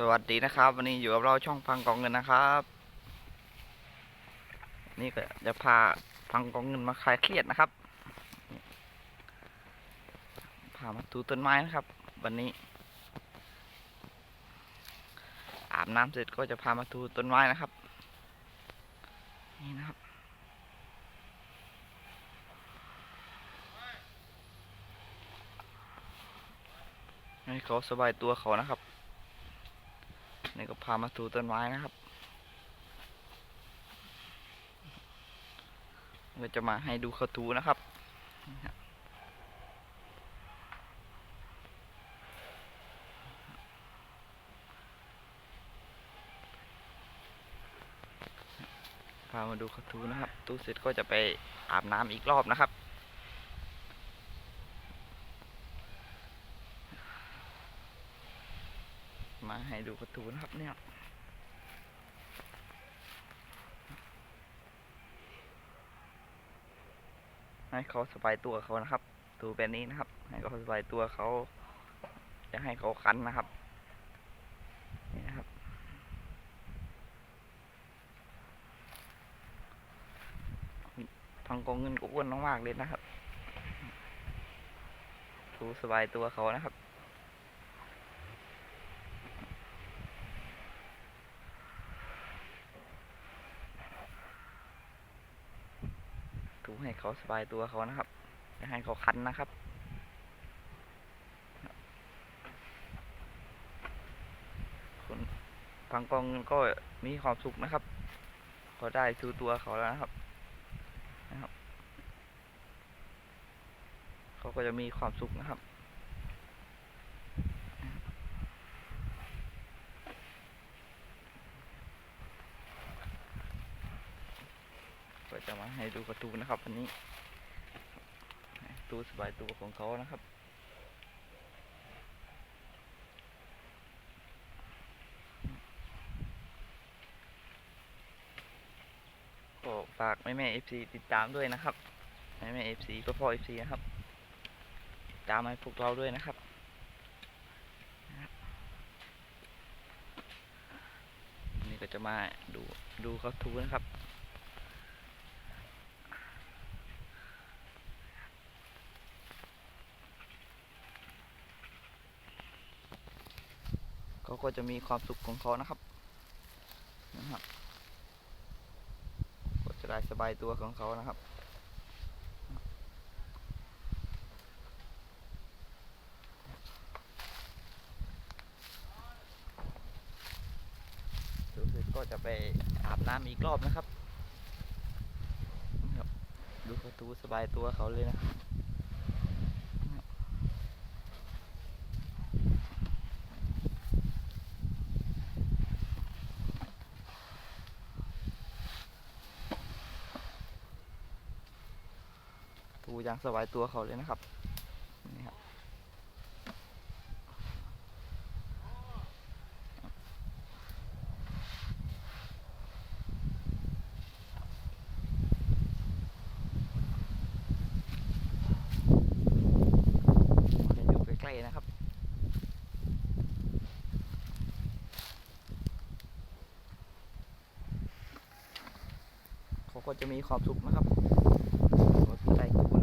สวัสดีนะครับ วันนี้อยู่กับเราช่องพังกองเงินนะครับ นี่ก็จะพาพังกองเงินมาคลายเครียดนะครับพามาดูต้นไม้นะครับ วันนี้ อาบน้ำเสร็จก็จะพามาดูต้นไม้นะครับ นี่นะครับให้เขาสบายตัวเขานะครับ นี่ก็พามาดูต้นไม้นะครับก็จะมาให้ดูเขาทูนะครับนี่ครับพามาดูเขาทูนะครับ ตู้เสร็จก็จะไปอาบน้ำอีกรอบนะครับ ให้ดูกระตูนะครับเนี่ยให้เขาสบายตัวเขานะครับดูแบบนี้นะครับ ให้เขาสบายตัวเขาจะให้เขาคันนะครับนี่นะครับพังกองเงินก็อ้วนมากๆเลยนะครับ ดูสบายตัวเขานะครับ ถู ให้เขาสบายตัวเขานะครับอย่าให้เขาคันนะครับคนฟังกองก็มีความสุขนะครับเขาได้ทูตัวเขาแล้วนะครับนะครับ เขาก็จะมีความสุขนะครับ ก็จะมาให้ดูการ์ตูนะครับวันนี้ดูสบายตัวของเขานะครับ ก็ฝากแม่แม่เอฟซีติดตามด้วยนะครับ แม่แม่เอฟซีก็พ่อเอฟซีนะครับติดตามให้พวกเราด้วยนะครับนะครับนี่ก็จะมาดูดูเขาทูนะครับ ก็จะมีความสุขของเขานะครับนะครับ ก็จะได้สบายตัวของเขานะครับดูสร็จก็จะไปอาบน้ำอีกรอบนะครับ ดูประตูสบายตัวเขาเลยนะครับ ดูอ ย่างสบายตัวเขาเลยนะครับนี่ครับให้ดูใกล้ๆนะครับเขาก็จะมีความสุขนะครับก็ใกล้ๆคุณ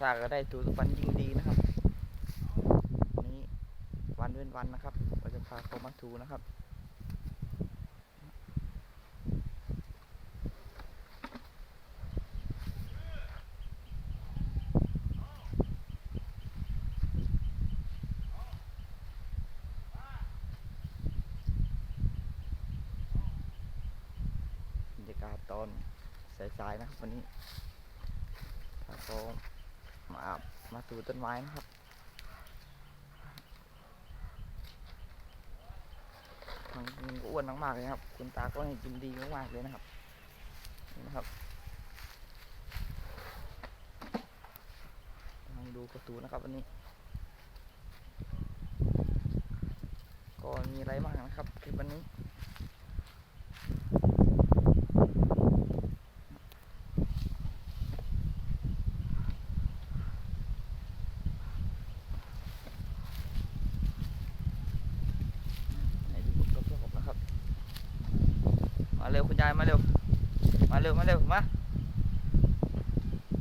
ถ้าก็ได้ตัวทุกวันยิ่งดีนะครับ นี้วันเว้นวันนะครับเราจะพาเขามาทูนะครับบรรยากาศตอนสายๆนะครับวันนี้พาเขามาอามาตูต้นไม้นะครับทางมันก็อ้วนมากๆเลยครับ คุณตาก็ให้กินดีมากๆเลยนะครับนี่นะครับลองดูกระตูนนะครับวันนี้ ก็มีอะไรมากนะครับคลิปวันนี้ ยายมาเร็ว มาเร็ว มาเร็ว มา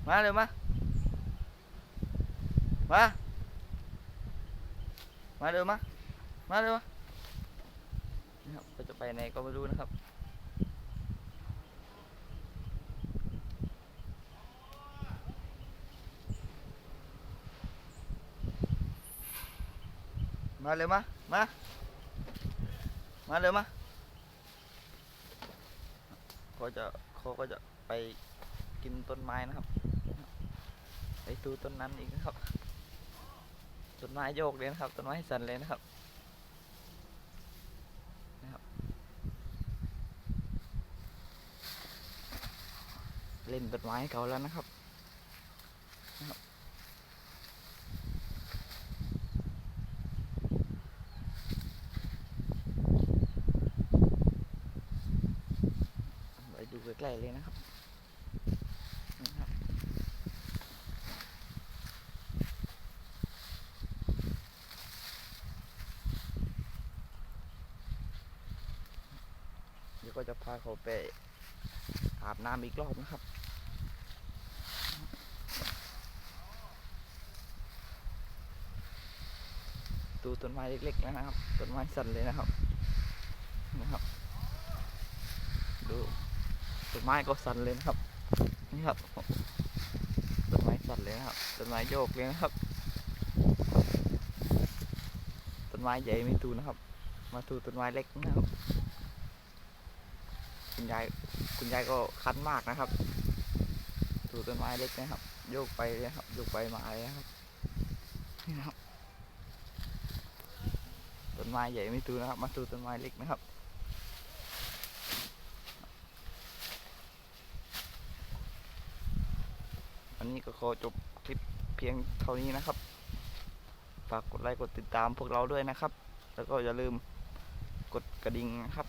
มาเร็วมา มา มาเร็วมา มาเร็วมานะครับก็จะไปไหนก็ไม่รู้นะครับมาเร็วมา มา มาเร็วมา เขาจะเขาก็จะไปกินต้นไม้นะครับ ไปดูต้นนั้นอีกนะครับ ต้นไม้โยกเลยนะครับต้นไม้สั่นเลยนะครับนะครับ เล่นต้นไม้เขาแล้วนะครับ ไปดูใกลเลยนะครับเดี๋ยวก็จะพาเขาไปอาบน้ำอีกรอบนะครับดูต้นไม้เล็กๆนะครับต้นไม้สั่นเลยนะครับ ดูต้ นไม้ก็สั่นเลยนะครับ นี่ครับต้นไม้สั่นเลยนะครับต้นไม้โยกเลยนะครับต้นไม้ใหญ่ไม่ดูนะครับ มาดูต้นไม้เล็กนะครับ คุณยายคุณยายก็คันมากนะครับดูต้นไม้เล็กนะครับ โยกไปเลยครับโยกไปมาเลยนะครับนี่นะครับต้นไม้ใหญ่ไม่ดูนะครับ มาดูต้นไม้เล็กนะครับ อันนี้ก็ขอจบคลิปเพียงเท่านี้นะครับ ฝากกดไลค์กดติดตามพวกเราด้วยนะครับ แล้วก็อย่าลืมกดกระดิ่งนะครับขอบคุณครับ